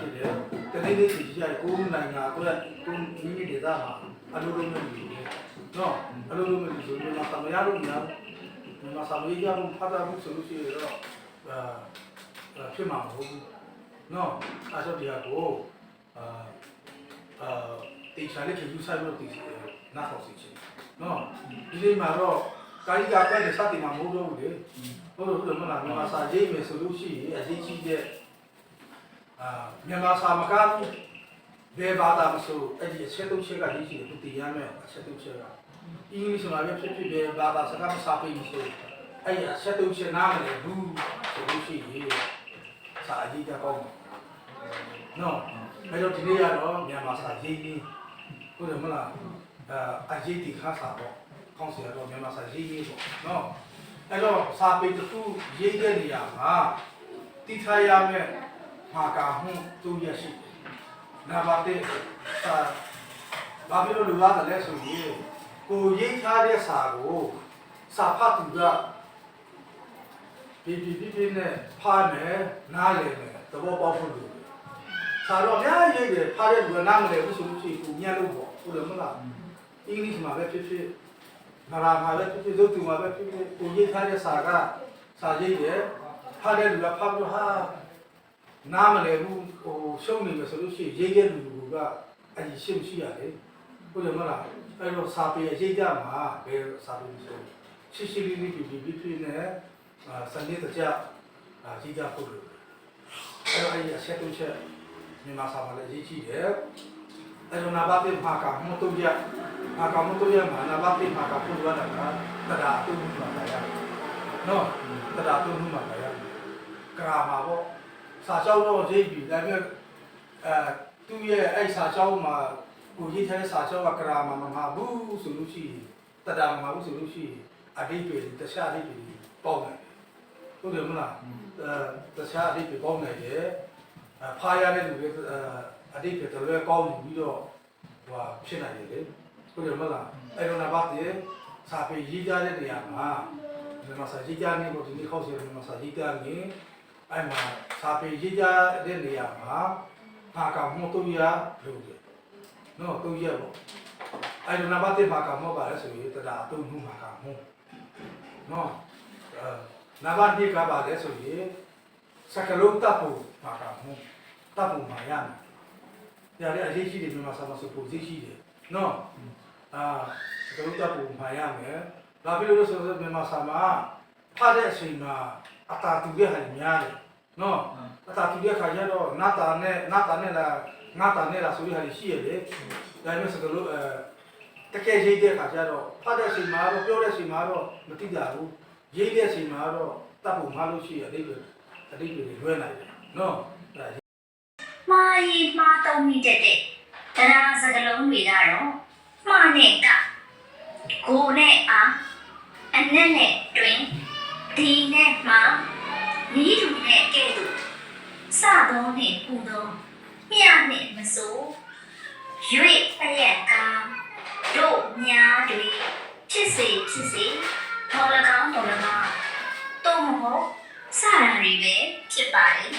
ဖြစ်တယ်တနေ့နေ့စီကြရကိုယ်နိုင်ငံအတွက်ကိုယ်မိမိဒေသမှာအလိုလိုမျိုးနေတယ်နော်အလိုလိုမျိုးဆိုရင်မြန်မာသမရလို့ညာမြန်မာသမရကြောင့်ဖတ်တာမှုဆိုလို့ရှိရင်တော့အာဖြစ်မှာမဟုတ်ဘူးနော်အဲ့တော့ဒီဟာကိုအာအာတေချာလေးယူဆိုင်လို့တည်နားထောင်စီချင်နော်ဒီနေ့မှာတော့ကာယကပဲစတင်မှာမဟုတ်တော့ဘူးလေဟုတ်လို့ဟုတ်တယ်မလားမြန်မာစာရေးမယ်ဆိုလို့ရှိရင်အရေးကြီးတဲ့ အာမြန်မာစာမကားဘူးဘယ်ဘာသာမဆိုအဲ့ဒီအချက်သုံးချက်ကရေးရှိတယ်သူတည်ရမယ်အချက်သုံးချက်ကအင်္ဂလိပ်မှာပဲဖြစ်ဖြစ်ပဲဘာသာစကားမစာပေဘူးဆိုအဲ့ဒီအချက်သုံးချက်နားမလဲဘူးဆိုလို့ရှိရင်စာအရေးကြကောင်းတယ်နော်အဲ့တော့ဒီနေ့ကတော့မြန်မာစာရေးရေးဟုတ်တယ်မလားအာအရေးဒီခါစာပေါ့ကောင်းစီတော့မြန်မာစာရေးရေးပေါ့နော်အဲ့တော့စာပေတစ်ခုရေးတဲ့နေရာမှာတိထားရမယ် မာကာမှုသူရရှိတယ်။နာပါတဲ့စာဘာဖြစ်လို့လူရတယ်လဲဆိုရင်ကိုရေးထားတဲ့စာကိုစာဖတ်သူကဒီဒီဒီဒီနဲ့ဖားမယ်နားလည်မယ်သဘောပေါက်ဖို့လိုတယ်။စာတော့အများကြီးရေးတယ်ဖားတဲ့လူကနားမလည်ဘူးဆိုလို့ရှိရင်ကိုညံ့လို့ပေါ့ဟုတ်တယ်မလား။အင်္ဂလိပ်မှာပဲဖြစ်ဖြစ်ငရာမှာပဲဖြစ်ဖြစ်သုတ်တူမှာပဲဖြစ်ဖြစ်ကိုရေးထားတဲ့စာကစာရေးတယ်ဖားတဲ့လူကဖားလို့ဟာ နားမလဲဘူးဟိုရှုံးနေမယ်ဆိုလို့ရှိရင်ရေးခဲ့လူကအရင်ရှင်းရှိရတယ်ဟုတ်တယ်မလားအဲ့တော့စာပေရေးကြမှာဘယ်စာပေဆိုရှိရှိလေးလေးပြပြပြပြနဲ့အာစနေတကြအာရေးကြဖို့လို့အဲ့တော့အဲ့ဒီအချက်တစ်ချက်မြန်မာစာမှာလည်းရေးကြည့်တယ်အဲ့တော့နာဘာတိမာကာမတုရမာကာမတုရမှာနာဘာတိမာကာဖို့ရတာကတရာတုမှာတရားနော်တရာတုမှာတရားကရာမှာပေါ့ စာကြောင်းတော့ရေးပြီဒါပေမဲ့အဲသူ့ရဲ့အဲ့စာကြောင်းမှာကိုရေးထားတဲ့စာကြောင်းကကရာမမမဘူးဆိုလို့ရှိရင်တတမမဘူးဆိုလို့ရှိရင်အတိတ်တွေတခြားအတိတ်တွေပေါက်နိုင်တယ်ဟုတ်တယ်မလားအဲတခြားအတိတ်တွေပေါက်နိုင်တယ်အဖားရတဲ့လူတွေအဲအတိတ်တွေတော်တော်ကောင်းပြီးတော့ဟိုဖြစ်နိုင်တယ်လေဟုတ်တယ်မလားအဲ့တော့နာပါတဲ့စာပေရေးကြတဲ့နေရာမှာဒီမှာစာရေးကြနေလို့ဒီနေ့ခောက်စီဒီမှာစာရေးကြနေ အဲ့မှာစာပေရေးကြတဲ့နေရာမှာဘာကမို့တူရလို့တယ်နော်တူရပေါ့အဲ့တော့နံပါတ်1ဘာကမောပါလဲဆိုရင်တရားတုံမှုဘာကမို့နော်အဲနံပါတ်2ကပါလဲဆိုရင်စကလုံးတပ်ဖို့ဘာကမို့တပ်ဖို့မှာရမယ်ဒါလည်းအရေးကြီးတယ်မြန်မာစာမဆိုပိုရေးရှိတယ်နော်အာစကလုံးတပ်ဖို့မှာရမယ်ဘာဖြစ်လို့လဲဆိုတော့မြန်မာစာမှာဖတ်တဲ့အချိန်မှာ အတာတူတဲ့ဟာတွေများတယ်နော်အတာတူတဲ့ခါကျတော့နာတာနဲ့နာတာနဲ့လားငါတာနဲ့လားဆိုပြီးဟာတွေရှိရတယ်ဒါပေမဲ့စကလို့အဲတကယ်ရေးတဲ့ခါကျတော့ဖတ်တဲ့အချိန်မှာတော့ပြောတဲ့အချိန်မှာတော့မတိကြဘူးရေးတဲ့အချိန်မှာတော့တတ်ဖို့မလို့ရှိရအတိတ်ပဲအတိတ်တွေလွဲနိုင်တယ်နော်အဲမှားရီမှားတုံးမိတတ်တဲ့တရားစကလုံးတွေကတော့မှားနဲ့ကကိုနဲ့အားအနက်နဲ့တွင် ဒီနဲ့မှာနီးတူနဲ့ကဲ့သို့စသောနဲ့ပူသောမြနဲ့မစိုးရွေ့ဖရက်ကတို့များတွေဖြစ်စေဖြစ်စေတော်လကောင်းတော်လကောင်းတော့မဟုတ်စတာတွေပဲဖြစ်ပါတယ်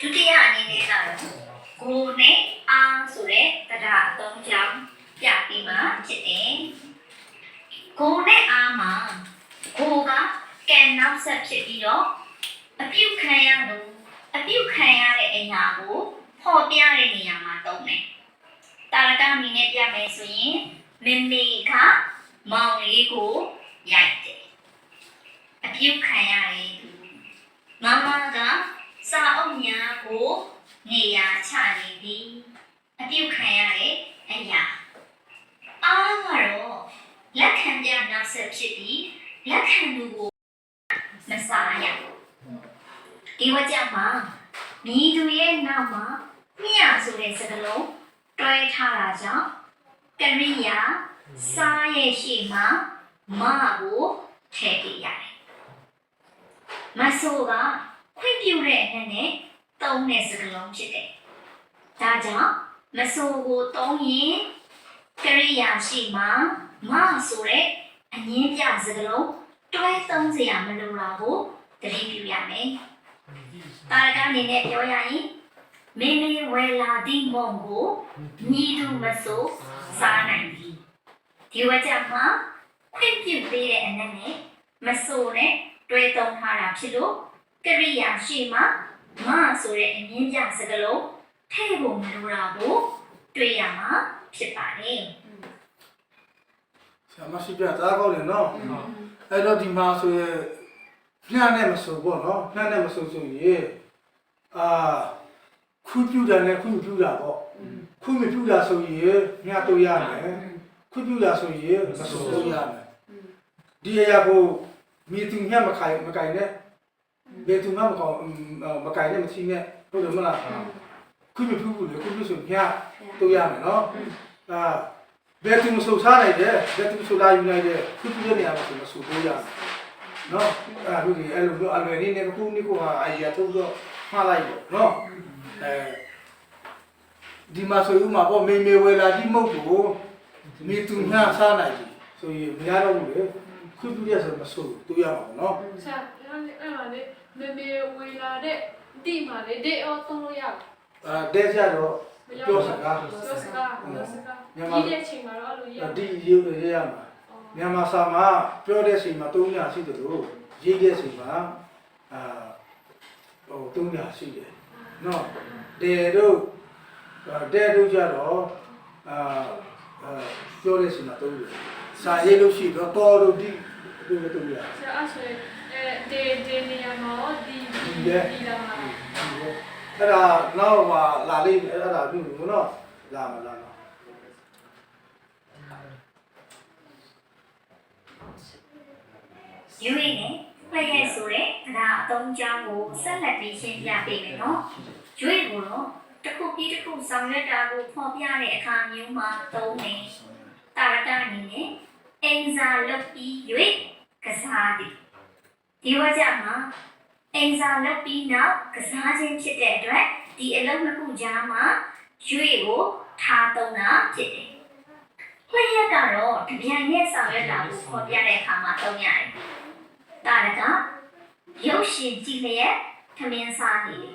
ဒုတိယအနေနဲ့ကတော့ ကိုနဲ့အားဆိုတဲ့တရားအသုံးကြောင့်ပြပြီးမှဖြစ်တယ်။ကိုနဲ့အားမှာကိုကကံနောက်ဆက်ဖြစ်ပြီးတော့အပြုတ်ခံရလို့အပြုတ်ခံရတဲ့အရာကိုဖော်ပြတဲ့နေရာမှာသုံးတယ်။တာရကမီနဲ့ပြမယ်ဆိုရင်မင်းမေကမောင်လေးကိုရိုက်တယ်။အပြုတ်ခံရတယ်သူမမကစာအုပ်များကို နေရာချနေသည်အပြုတ်ခံရတဲ့အရာအားကတော့လက်ခံပြနောက်ဆက်ဖြစ်ပြီးလက်ခံသူကိုမစားရဒီဝကြမှာမိသူရဲ့နောက်မှာမြတ်ဆိုတဲ့စကားလုံးတွဲထားတာကြောင့်ကရိယာစားရဲ့ရှေ့မှာမကိုထည့်ပြရတယ်မဆိုးကခွင့်ပြုတဲ့အနေနဲ့ သုံးတဲ့စကားလုံးဖြစ်တယ်။ဒါကြောင့်မဆိုကိုသုံးရင်ကရိယာရှိမှမဆိုတဲ့အငင်းပြစကလုံးတွဲသုံးစရာမလိုတာကိုသတိပြုရမယ်။တာရကအနေနဲ့ပြောရရင်မင်းလေးဝယ်လာသည့်မုံကိုညီသူမဆိုးစားနိုင်သည်။ဒီဝကြမှာခွင့်ပြုပေးတဲ့အနက်နဲ့မဆိုးနဲ့တွဲသုံးထားတာဖြစ်လို့ကရိယာရှိမှ မဆိုတဲ့အငင်းပြစကလုံးထဲ့ဖို့မလိုတာကိုတွေ့ရမှာဖြစ်ပါတယ်။ဆရာမရှိပြသားကောင်းတယ်နော်အဲ့တော့ဒီမှာဆိုရင်ညနဲ့မဆိုပေါ့နော်ညနဲ့မဆိုဆိုရင်အာခွပြူတာနဲ့ခွပြူတာပေါ့ခွမပြူတာဆိုရင်ညတော့ရမယ်ခွပြူတာဆိုရင်မဆိုတော့ရမယ်ဒီအရာကိုမြေသူညမခိုင်မခိုင်နဲ့ ဘယ်သူမှမကောင်းမခိုင်နဲ့မချင်းနဲ့ဟုတ်တယ်မလားခွမပြူဘူးလေခွပြူဆိုညတော့ရမယ်နော်အာဘယ်သူမဆိုစားနိုင်တယ်ဘယ်သူဆိုလာယူနိုင်တယ်ခုပြတဲ့နေရာမှာဆိုမဆိုလို့ရတယ်နော်အဲ့ဒါတို့ဒီအဲ့လိုမျိုးအလွယ်လေးနဲ့ခုနိကိုဟာအိုင်ယာထုတ်တော့မှားလိုက်ပေါ့နော်အဲဒီမှာဆိုဥမာပေါ့မေမေဝဲလာဒီမုတ်ကိုမိသူညစားနိုင်ပြီဆိုရင်မရတော့ဘူးလေခုပြတဲ့ဆိုမဆိုတူရမှာပေါ့နော်ဆရာအဲ့မှာ လေမေမေဝေလာတဲ့တိမှာလေဒေအောသုံးလို့ရအဲတဲကြတော့မရပြောစကားပြောစကားပြောစကားမြန်မာဒီတဲ့ချိန်မှာတော့အဲ့လိုရဒီရေးရရမှာမြန်မာစာမှာပြောတဲ့ချိန်မှာ3ညရှိတယ်လို့ရေးတဲ့ချိန်မှာအာဟို3ညရှိတယ်နော်တဲတို့တဲတို့ကြတော့အာအာပြောတဲ့ချိန်မှာ3ညစာရေးလို့ရှိတော့တော်တို့ဒီတို့တို့ရဆရာအဲ့ဆို ရင်အဲဒေဒေနေရာမှာဒီဒီလာမှာအဲ့ဒါနောက်ဟာလာလိမ့်မယ်အဲ့ဒါပြုလို့နော်လာမလားနော်ယူရင်းနဲ့ဖရက်ဆိုတဲ့ဒါအသုံးချောင်းကိုဆက်လက်ပြီးရှင်းပြပေးမယ်နော်။ယူရင်းကိုတော့တစ်ခုပြီးတစ်ခုဆောင်ရွက်တာကိုဖော်ပြတဲ့အခါမျိုးမှာသုံးတယ်။တာရကအနေနဲ့အင်ဇာလုပ်ပြီး၍ကစားသည်။ ဒီဝကြမှာအင်ဇာလုပ်ပြီးနောက်ကစားခြင်းဖြစ်တဲ့အတွက်ဒီအလုပ်နှစ်ခုကြားမှာယူရကိုထားသုံးတာဖြစ်တယ်။ဖရက်ကတော့တပြိုင်နက်ဆောင်ရွက်တာကိုဖော်ပြတဲ့အခါမှာသုံးရတယ်။တာရကရုပ်ရှင်ကြည့်လျက်ထမင်းစားနေတယ်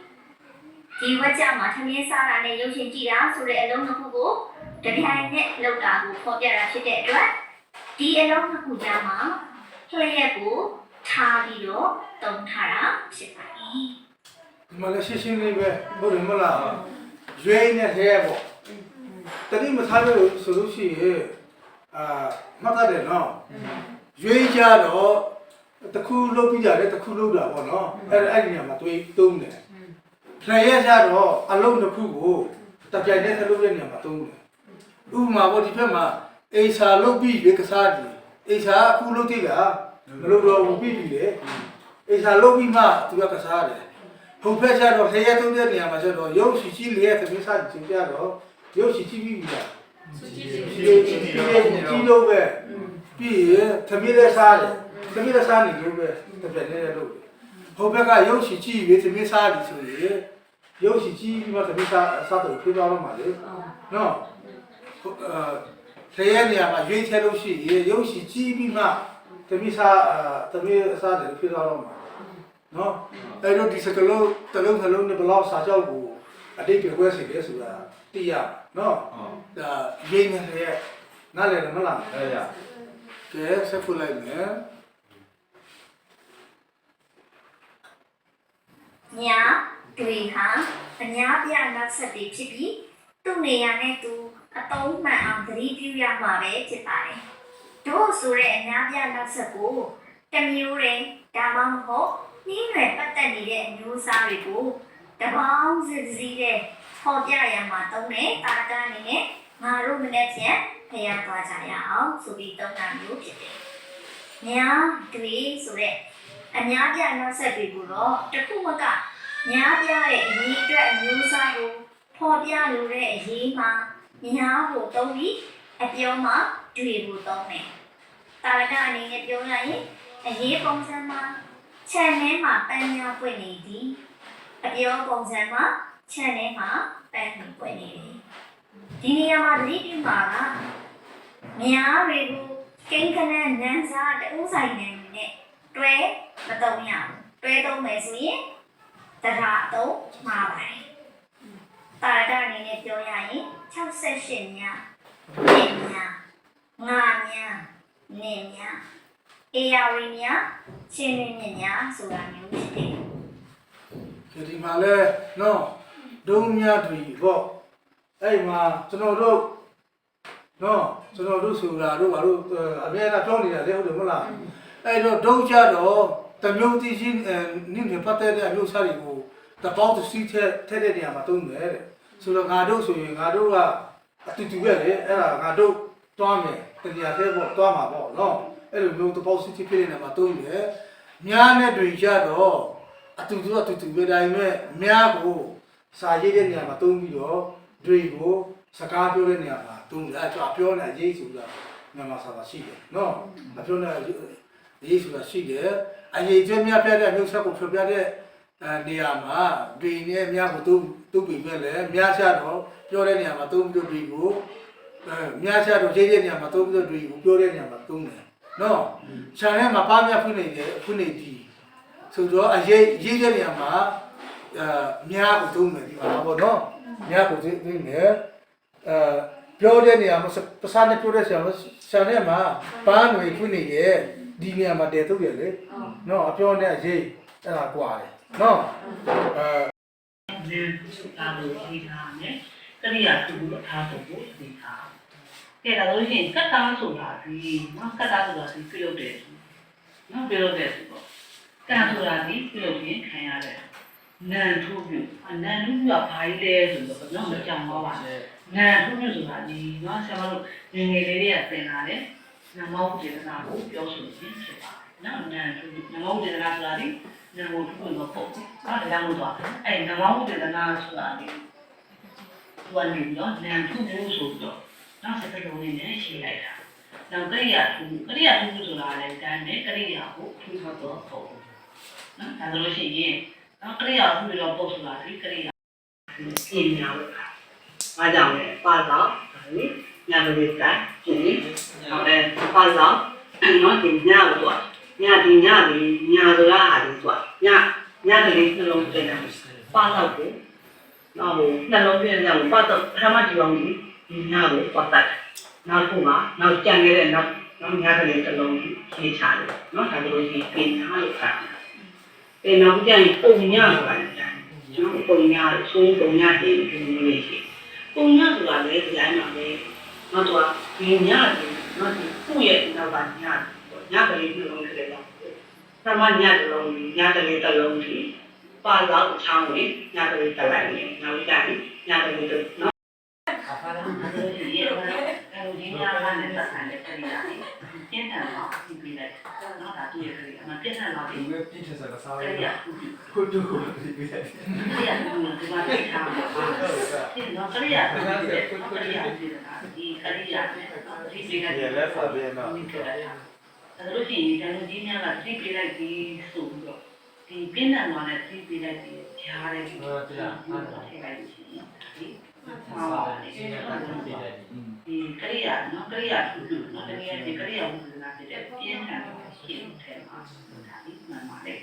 ဒီဝက်ကြမှာထမင်းစားတာနဲ့ရုပ်ရှင်ကြည့်တာဆိုတဲ့အလုံးတစ်ခုကိုတပြိုင်နက်လောက်တာကိုဖော်ပြတာဖြစ်တဲ့အတွက်ဒီအလုံးတစ်ခုကြားမှာလျှက်ကို ထားပြီးတော့တုံထားတာဖြစ်ပါဒတယ်ီမှာလည်းရှင်းရှင်းလေးပဲဟုတ်တယ်မလားရွေးနေသေးပေါ့တတိမထားလို့ဆိုလို့ရှိရင်အာမှတ်တယ်နော်ရွေးကြတော့တခုလုတ်ပြီးကြတယ်တခုလုတ်တာပေါ့နော်အဲ့အဲ့ဒီနေရာမှာတွေးသုံးတယ်ခရရဲ့ကြတော့အလုံးတစ်ခုကိုတပြိုင်တည်းသလုပ်တဲ့နေရာမှာသုံးတယ်ဥပမာပေါ့ဒီဘက်မှာအိစာလုတ်ပြီးရေကစားတယ်အိစာအခုလုတ်သေးလား မလုတ်တော့ဘူးပြီးပြီလေအိစာလုတ်ပြီးမှသူကကစားတယ်ဟိုဖက်ကျတော့ခရဲသုံးတဲ့နေရာမှာကျတော့ရုပ်ရှိရှိလေးရဲ့သမီးစားကျင်ကြတော့ရုပ်ရှိရှိပြီးပြီလားစုကြည့်ဒီစီလိုဒီလိုဒီလိုပဲပြီးရင်သမီးလည်းစားတယ်သမီးလည်းစားနေလို့ပဲတစ်ပြက်နဲ့လို့ဟိုဘက်ကရုပ်ရှိရှိပြီးသမီးစားပြီဆိုရင်ရုပ်ရှိရှိပြီးမှသမီးစားစားတော့ပြေးသွားတော့မှာလေနော်ခရဲနေရာမှာရွေးချယ်လို့ရှိရင်ရုပ်ရှိရှိပြီးမှ သမီးစားသမီးစားတယ်ပြေးသွားတော့မှာနော်အဲ့တော့ဒီစကလုံးတလုံးနှလုံးနဲ့ဘလောက်စာကြောက်ကိုအတိတ်ပြောစေတယ်ဆိုတာသိရနော်ဒါရင်းနေရဲ့နားလည်တယ်မလားအဲ့ရကဲဆက်ဖို့လိုက်မယ်ညာတွေဟာအများပြနောက်ဆက်တွေဖြစ်ပြီးသူ့နေရာနဲ့သူအတုံးမှန်အောင်သတိပြုရမှာပဲဖြစ်ပါတယ် တို့ဆိုတဲ့အများပြနောက်ဆက်ကိုတစ်မျိုးတည်းဒါမှမဟုတ်နှင်းရွယ်ပတ်သက်နေတဲ့အမျိုးအစားတွေကိုတပေါင်းစစ်စည်းတဲ့ပေါ်ပြရမှာတုံးတဲ့တာတာအနေနဲ့ငါတို့မနေ့ကဖျက်သွားကြရအောင်ဆိုပြီးတုံးတာမျိုးဖြစ်တယ်။ညာတွေဆိုတဲ့အများပြနောက်ဆက်တွေကိုတော့တစ်ခုမကများပြတဲ့အရေးအတွက်အမျိုးအစားကိုဖော်ပြလိုတဲ့အရေးမှာများဖို့တုံးပြီးအပြောမှာ တွေ့ဖို့တုံးတယ်။တာရကအနေနဲ့ပြောရရင်အရေးပုံစံမှာခြံထဲမှာပန်းများပွင့်နေသည်အပြောပုံစံမှာခြံထဲမှာပန်းတွေပွင့်နေတယ်ဒီနေရာမှာသတိပြုမှာကများတွေကိုဖကိန်းကနန်းနန်းစားတဦးဆိုင်နေနဲ့တွဲမတုံးရဘူးတွဲသုံးမယ်ဆိုရင်တရားအသုံးမှားပါတယ်တာရကအနေနဲ့ပြောရရင်68ညနေည ငါညနေညအေယာဝီညချင်းရင်းညညဆိုတာမျိုးဖြစ်တယ်ဒီမှာလဲနော်ဒုံမြတ်တွေပေါ့အဲ့မှာကျွန်တော်တို့နော်ကျွန်တော်တို့ဆိုတာတို့ဘာလို့အများအားပြောနေတာလေဟုတ်တယ်မဟုတ်လားအဲ့တော့ဒုံကြတော့တမျိုးတည်ချင်းနင်းနေပတ်တဲ့အမျိုးစားတွေကိုတပေါင်းတစ်စီးထဲထဲတဲ့နေရာမှာတုံးတယ်တဲ့ဆိုတော့ငါတို့ဆိုရင်ငါတို့ကအတူတူပဲလေအဲ့ဒါငါတို့တွားမယ် တရားသေးပေါ့တွားမှာပေါ့နော်အဲ့လိုမျိုးတပေါင်းစီးဖြစ်တဲ့နေရာမှာတုံးတယ်များနဲ့တွေကြတော့အတူတူအတူတူပဲဒါပေမဲ့များကိုစာရေးတဲ့နေရာမှာတုံးပြီးတော့တွေကိုစကားပြောတဲ့နေရာမှာတုံးတယ်အဲဒါအပြောနဲ့အရေးဆိုတာမြန်မာစာပါရှိတယ်နော်အပြောနဲ့အရေးဆိုတာရှိတယ်အရေးကျွဲများပြတဲ့မျိုးဆက်ကိုဖြေပြတဲ့အဲနေရာမှာတွေနဲ့များကိုတုံးတုံးပြီးပဲလေများချတော့ပြောတဲ့နေရာမှာတုံးပြီးတော့တွေကို အဲများချတော့ရေးတဲ့နေရာမှာတုံးပြီးတော့တွေကိုပြောတဲ့နေရာမှာတုံးတယ်နော်ခြံထဲမှာပါများဖွင့်နေတယ်ဖွင့်နေပြီဆိုတော့အရေးရေးတဲ့နေရာမှာအဲများကိုသုံးမယ်ဒီမှာပေါ့နော်များကိုသုံးမယ်အဲပြောတဲ့နေရာမှာပစာနဲ့ပြောတဲ့ဆရာမဆရာနဲ့မှာပန်းတွေဖွင့်နေရဲ့ဒီနေရာမှာတည်ထုတ်ရလေနော်အပြောနဲ့အရေးအဲ့ဒါကွာတယ်နော်အဲဒီတာလို့ဒီထားနဲ့ ကရိယာသူ့ကိုထားဖို့ကိုဒီထားကဲဒါလို့ရှိရင်ကတ်တာဆိုတာဒီနော်ကတ်တာဆိုတာဒီပြုလုပ်တယ်နော်ပြုလုပ်တယ်ဆိုတော့ကံဆိုတာဒီပြုလုပ်ရင်ခံရတယ်နန်ထုပြုအနန်ထုပြုကဘာကြီးလဲဆိုတော့နော်မကြောင်ပါပါနန်ထုပြုဆိုတာဒီနော်ဆရာမတို့ငယ်ငယ်လေးတွေကသင်လာတယ်နမောစေတနာကိုပြောဆိုခြင်းဖြစ်ပါတယ်နော်နန်ထုနမောစေတနာဆိုတာဒီနမောထုပြုတော့ပေါ့အဲ့ဒါလည်းတော့အဲ့နမောစေတနာဆိုတာဒီသူ ကနေတော့နန်ထုပြုဆိုတော့နောက်ဆက်တဲ့လုံးနဲ့ရှင်းလိုက်တာနောက်ကရိယာထုကရိယာထုဆိုတာလည်းတန်းနဲ့ကရိယာကိုထူထောက်တော့ပေါ့နော်ဒါဆိုလို့ရှိရင်နောက်ကရိယာထုပြီးတော့ပုတ်ဆိုတာဒီကရိယာပြင်ညာလို့ခါအားကြောင့်လေပါတော့ဒီညာလေးကကျင်းဟုတ်တယ်ပါတော့နော်ဒီညာလို့ညာဒီညာလေးညာဆိုတာဟာဒီဆိုညာညာကလေးနှလုံးသွင်းတယ်ပါတော့ကို နောက်နှလုံးသွင်းကြအောင်ပါတော့ပထမဒီအောင်ကြီးဒီညာကိုပတ်တတ်နောက်ခုမှနောက်ကြံခဲ့တဲ့နောက်နောက်ညာကလေးတစ်လုံးရှင်းချတယ်နော်ဒါလိုကြီးပြင်ထားလို့ခါတယ်နောက်ကြရင်ပုံညာဆိုတာကျွန်တော်ပုံညာဆိုးပုံညာတင်ဒီလိုလေးရှိပုံညာဆိုတာလည်းဒီတိုင်းမှာပဲနောက်တော့ဒီညာဒီနော်ဒီခုရဲ့နောက်ကညာညာကလေးတစ်လုံးခက်တယ်သမညတစ်လုံးညာကလေးတစ်လုံးကြီး ပါလောက်ချောင်းနေညာဘက်တက်လိုက်နေညာဘက်ကနေညာဘက်ကိုနော်ဘာသာရေးရေတော့အဲ့ဒီညာကလည်းသက်ဆိုင်တဲ့ပြည်သားတွေပြင်းထန်အောင်ပြင်ပြလိုက်တော့ဒါပြည်တွေအမှပြင်းထန်လာတယ်ငွေပြင်းထန်စကားစားရတာကိုတို့ကိုပြင်ပြလိုက်ပြည်ကဒီမှာပြင်းထန်တာပါဒီတော့ကလေးရတယ်ကလေးရတယ်ဒီကလေးရတယ်ဒီပြည်ကလည်းလက်ဖက်ပြန်တော့အဲ့လိုရှိရင်ကျွန်တော်ဒီညာကပြင်ပြလိုက်ပြီးဆိုပြီးတော့ ဒီပြင်းထန်သွားတဲ့ဒီပြလိုက်ဒီကြားတဲ့ဒီတော့ထည့်လိုက်ရှိရင်ဒီမှာပါနေဒီကရိယာနော်ကရိယာထူးထူးနော်တကယ်ဒီကရိယာဝိသနာဖြစ်တဲ့ပြင်းထန်တဲ့ရှင်းထဲမှာဒါဒီမှန်ပါတယ်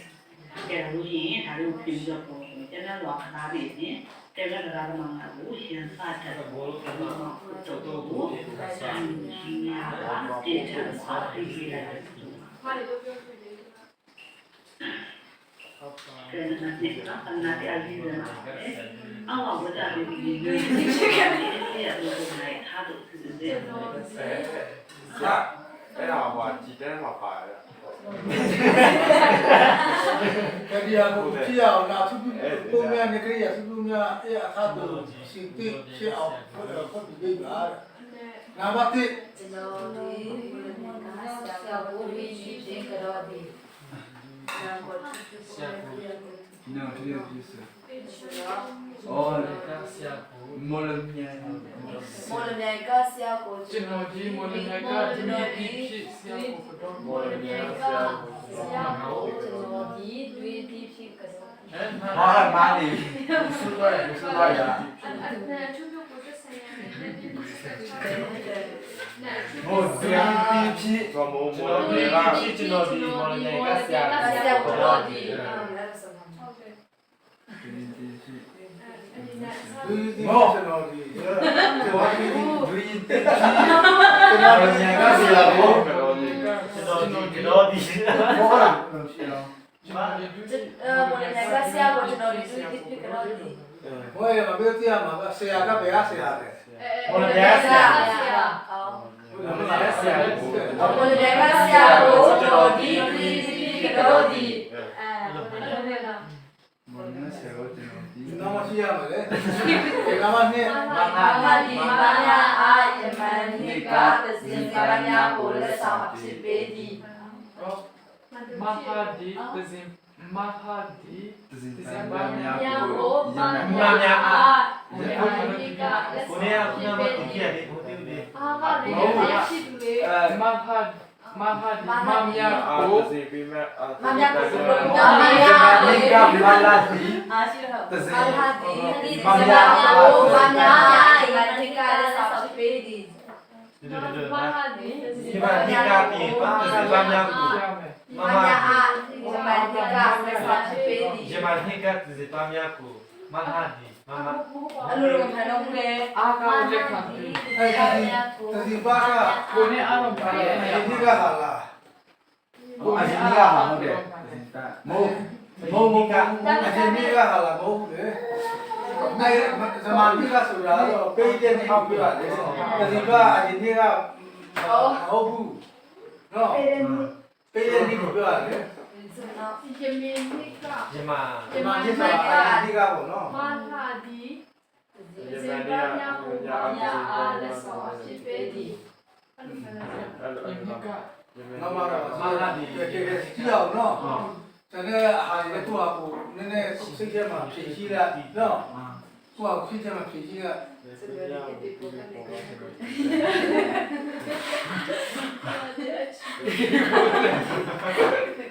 ကဲလို့ရှိရင်ဒါတို့ပြင်ပြီးတော့ပုံစံကျန်တဲ့လောကနာပြီးရင်တဲတဲ့ကရာမနာကိုရှင်းစားတဲ့ဘောလုံးကတော့တော့တော့ဆန်ရှင်းရတာတည်တယ်စားပြီးပြလိုက်တယ်ဘာလို့ပြောပြလဲ ကနနာတိကကနနာတိအကြီးရမှာပဲအဝဝဒတိဒီလိုမျိုးကလည်းဘယ်လိုလဲထားတော့သူတွေဆရာအဲ့ဒါဟိုဒီတန်းမှာပါတယ်ကဒီယာကိုကြည့်အောင်လာသူပုံများနေကြရသူများအဲ့အခါတော့ရှင်တိရှေ့အောင်ဖတ်ဖတ်ပြီးပါနာမတိကျွန်တော်ဒီဘုရားဆရာဘုရားရှင်ကတော့ဒီ Non, je viens plus. Oh, molen miei. Molen miei ka sia ko. Chin no ji molen miei ka jin no ji chi sia ko ko don. Molen miei ka sia ko jin no ji dui di chi ka sa. 아, 많이 무슨 거야, 무슨 거야. 아, 나 충격 못 했어요. Mozzianti Mozzianti Mozzianti Mozzianti Mozzianti Voi, ma io ti amo, se a capo e a se a te. Voleva sia di crisi crodi. Namanya ayat menikah kesimpulannya boleh sama si Bedi. Maka di kesimpulan mahali yako mamlaka mamlaka mamlaka Yamanteka Mesapipedi. Yamanteka Tzipamyaku. Mahadi. Mama. Alulu Mhanongule. Aka Ujeka. Tzipaka. Kone Aron Pare. Tzipika Hala. Kone Tzipika Hala. Mo. Mo Mo Ka. Tzipika Hala Mo. အဲဇမန်တိကဆိုတာတော့ပေးတဲ့ထောက်ပြရတယ်။ဒီကအရင်ကဟုတ်ဘူး။နော်။ပေးတဲ့ဒီကိုပြောရတယ်။ ဆိုတော့ယမင်နိကယမယမနိကအဓိကပေါ့နော်မာထာဒီဇေဘာညာဟူညာအာလဆောရှိပေဒီအဲ့လိုအဲ့လိုနမရမလာဒီကြည့်ကြည့်အောင်နော်ကျွန်တော်ဟာလည်းသူ့အကိုနည်းနည်းစိတ်ထဲမှာဖြည့်ရှိရပြီနော်သူ့အကိုစိတ်ထဲမှာဖြည့်ရှိရ